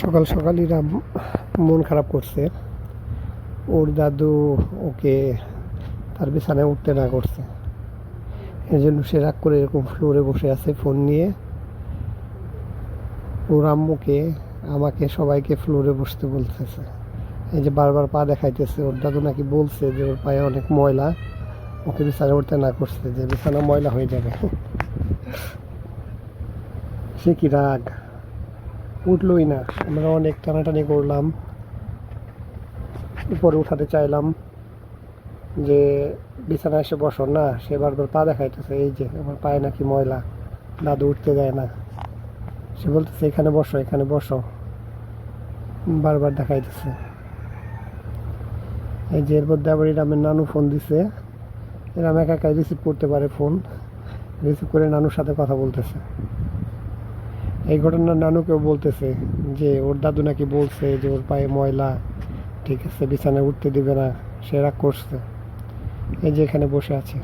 সকাল সকাল এরা মন খারাপ করছে। ওর দাদু ওকে তার বিছানায় উঠতে না করছে। এই জন্য সে রাগ করে এরকম ফ্লোরে বসে আছে ফোন নিয়ে। ওর আম্মুকে, আমাকে সবাইকে ফ্লোরে বসতে বলতেছে। এই যে বারবার পা দেখাইতেছে, ওর দাদু নাকি বলছে যে ওর পায়ে অনেক ময়লা। ওকে বিছানায় উঠতে না করছে, যে বিছানা ময়লা হয়ে যাবে। সে কি রাগ? উঠলই না। আমরা অনেক টানাটানি করলাম। উপরে উঠাতে চাইলাম যে, বিছানায় এসে বসো। না, সে বারবার পা দেখাইতেছে, এই যে, আমার পায়ে নাকি ময়লা। দাদু উঠতে যায় না। সে বলতেছে, এখানে বসো এখানে বসো। বারবার দেখাইতেছে। এই যে, এরপর মধ্যে আবার এরামের নানু ফোন দিছে। এরাম একা একাই রিসিভ করতে পারে ফোন। রিসিভ করে নানুর সাথে কথা বলতেছে। এই ঘটনা নানুকেও বলতেছে যে ওর দাদু নাকি বলছে যে ওর পায়ে ময়লা, ঠিক আছে, বিছানায় উঠতে দিবে না, সে রাগ করছে। এই যে এখানে বসে আছে।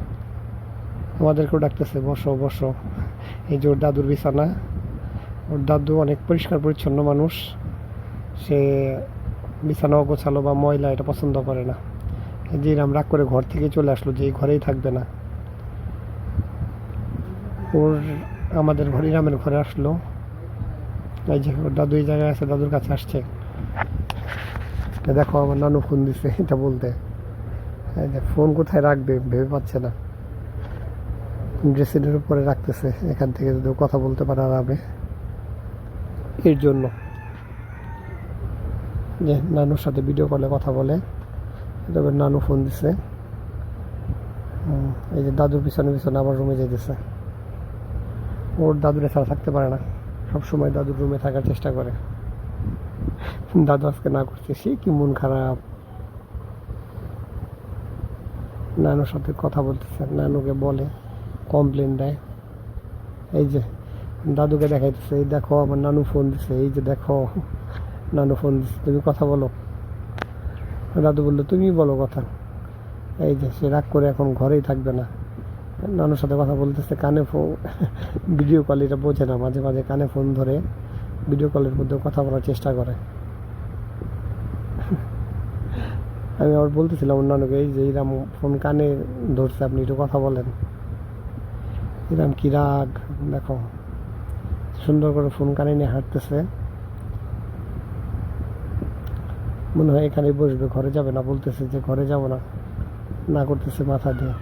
আমাদেরকেও ডাকতেছে, বসো বসো। এই যে ওর দাদুর বিছানা, ওর দাদু অনেক পরিষ্কার, পরিচ্ছন্ন মানুষ। সে বিছানা অগোছালো বা ময়লা এটা পছন্দ করে না। যে এরম রাগ করে ঘর থেকে চলে আসলো যে এই ঘরেই থাকবে না। ওর আমাদের ঘরে, ইরামের ঘরে আসলো। এই যে, ওর দাদু এই জায়গায় আছে, দাদুর কাছে আসছে। দেখো, আমার নানু ফোন দিছে, এটা বলতে। ফোন কোথায় রাখবে, ভেবে পাচ্ছে না। ড্রেসিংয়ের উপরে রাখতেছে, এখান থেকে যদি কথা বলতে পারে আরামে। এর জন্য। যে, নানুর সাথে ভিডিও কলে কথা বলে। তবে নানু ফোন দিছে। এই যে, দাদুর পিছনে পিছনে আবার রুমে যেতেছে ওর দাদুরে ছাড়া থাকতে পারে না। সব সময় দাদুর রুমে থাকার চেষ্টা করে। দাদু আজকে না করছে, সে কি মন খারাপ? নানুর সাথে কথা বলতেছে, নানুকে বলে কমপ্লেন দেয়। এই যে, দাদুকে দেখাইতেছে, এই দেখো, আমার নানু ফোন দিছে, এই যে দেখো, নানু ফোন দিছে, তুমি কথা বলো। দাদু বলল তুমি বলো কথা। এই যে, সে রাগ করে এখন ঘরেই থাকবে না। নানুর সাথে কথা বলতেছে, কানে ফোন ভিডিও কল এটা বোঝে না, মাঝে মাঝে কানে ফোন ধরে ভিডিও কলের মধ্যে কথা বলার চেষ্টা করে। আমি আবার বলতেছিলাম নানুকে এই যে ইরাম ফোন কানে ধরছে, আপনি একটু কথা বলেন। ইরাম কি রাগ, দেখো। সুন্দর করে ফোন কানে নিয়ে হাঁটতেছে। মনে হয় এখানেই বসবে, ঘরে যাবে না, বলতেছে যে ঘরে যাব না না করতেছে মাথা দিয়ে।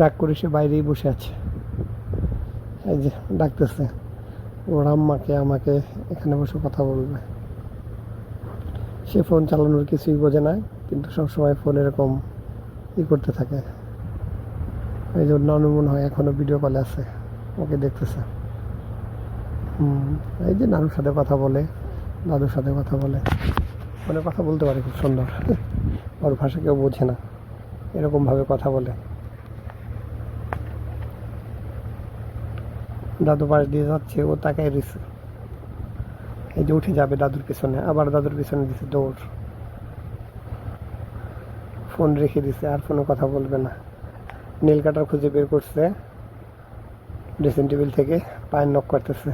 রাগ করে সে বাইরেই বসে আছে। এই যে ডাকতেছে। ওর আম্মাকে আমাকে এখানে বসে কথা বলবে। সে ফোন চালানোর কিছুই বোঝে না কিন্তু সবসময় ফোন এরকম ই করতে থাকে। এই যে নানু মনে হয় এখনও ভিডিও কলে আছে ওকে দেখতেছে। হুম, এই যে নানুর সাথে কথা বলে দাদুর সাথে কথা বলে। ফোনে কথা বলতে পারে খুব সুন্দর। ওর ভাষা কেউ বোঝে না। এরকমভাবে কথা বলে। দাদু পাশ দিয়ে যাচ্ছে, ও তাকাই রয়েছে। এই যে উঠে যাবে দাদুর পিছনে, আবার দাদুর পিছনে দিছে দৌড়। ফোন রেখে দিছে, আর ফোনে কথা বলবে না। নীল কাটার খুঁজে বের করছে, ড্রেসিং টেবিল থেকে, পায়ের নখ কাটতেছে।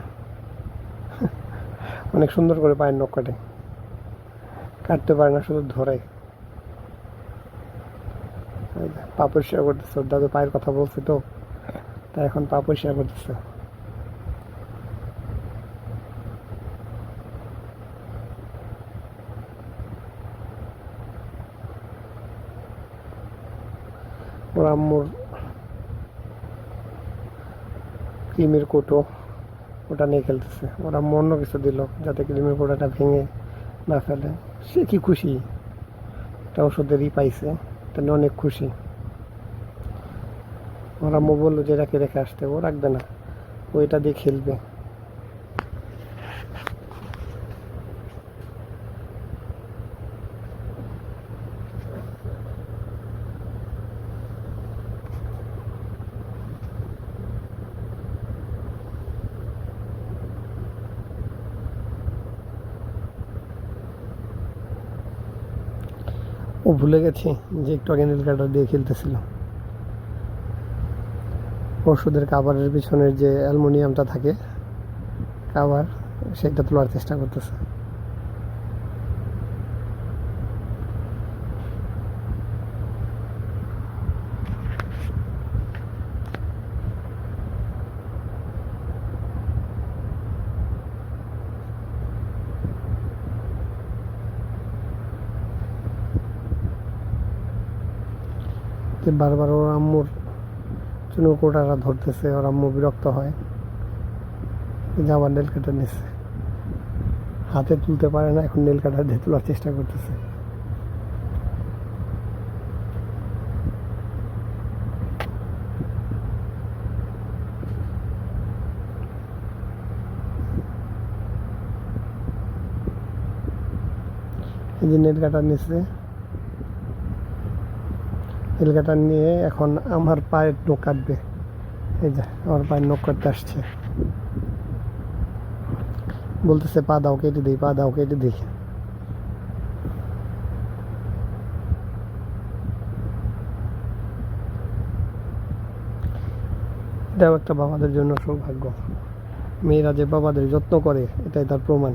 অনেক সুন্দর করে পায়ের নখ কাটে। কাটতে পারে না, শুধু ধরে। পা পরিষ্কার করতেছে দাদু পায়ের কথা বলছে তো, তাই এখন পা পরিষ্কার করতেছে। ওর আম্মুর ক্রিমের কোটো, ওটা নিয়ে খেলতেছে। ওর অন্য কিছু দিল, যাতে ক্রিমের কোটোটা ভেঙে না ফেলে। সে কি খুশি? এটা ওষুধেরই পাইছে নিয়ে অনেক খুশি। ওর আম্মু বলল যে, এটাকে রেখে আসতে, ও রাখবে না। ও এটা দিয়ে খেলবে। ও ভুলে গেছে যে একটু আগে নীল দিয়ে খেলতেছিল। ওষুধের কাভারের পিছনের যে অ্যালমোনিয়ামটা থাকে কাভার সেটা তোলার চেষ্টা করতেছে। যে বারবার ওর আম্মুর চুনোকোটারা ধরতেছে, ওর আম্মু বিরক্ত হয়। আবার নেল কাটার নিচ্ছে হাতে তুলতে পারে না, এখন নেল কাটার দিয়ে তোলার চেষ্টা করতেছে। এই যে নেল কাটার নিচ্ছে নেল কাটার নিয়ে এখন আমার পায়ের নখ কাটবে। এই যে, আমার পায়ের নখ কাটতে আসছে। বলতেছে, পা দাও, কেটে দিই, পা দাও, কেটে দিই। এটাও একটা বাবাদের জন্য সৌভাগ্য। মেয়েরা যে বাবাদের যত্ন করে, এটাই তার প্রমাণ।